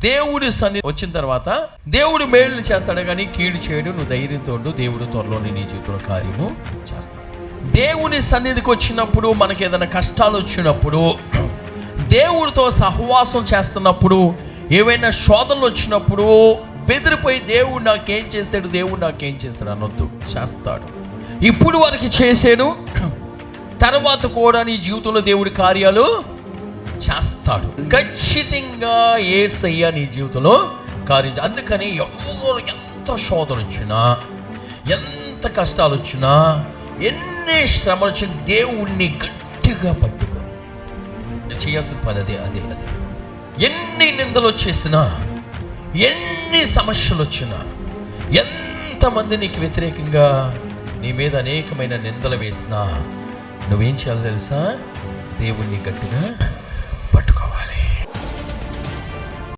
దేవుడి సన్ని వచ్చిన తర్వాత దేవుడు మేళ్ళు చేస్తాడు కానీ కీడు చేయడు నువ్వు ధైర్యంతో ఉండు దేవుడు త్వరలోనే నీ జీవితంలో కార్యము చేస్తాడు. దేవుని సన్నిధికి వచ్చినప్పుడు మనకి ఏదైనా కష్టాలు వచ్చినప్పుడు దేవుడితో సహవాసం చేస్తున్నప్పుడు ఏవైనా శోధనలు వచ్చినప్పుడు బెదిరిపోయి దేవుడు నాకేం చేస్తాడు దేవుడు నాకేం చేస్తాడు అనొద్దు చేస్తాడు. ఇప్పుడు వరకు చేశాను తర్వాత కూడా నీ జీవితంలో దేవుడి కార్యాలు చేస్తాడు. ఖచ్చితంగా ఏసయ్య నీ జీవితంలో కార్యం అందుకని ఎవరు ఎంత శోధన వచ్చినా ఎంత కష్టాలు వచ్చినా ఎన్ని శ్రమలు వచ్చినా దేవుణ్ణి గట్టిగా పట్టుకో. చేయాల్సిన పని అదే అదే అదే. ఎన్ని నిందలు వచ్చేసినా ఎన్ని సమస్యలు వచ్చినా ఎంతమంది నీకు వ్యతిరేకంగా నీ మీద అనేకమైన నిందలు వేసినా నువ్వేం చేయాలో తెలుసా? దేవుణ్ణి గట్టిగా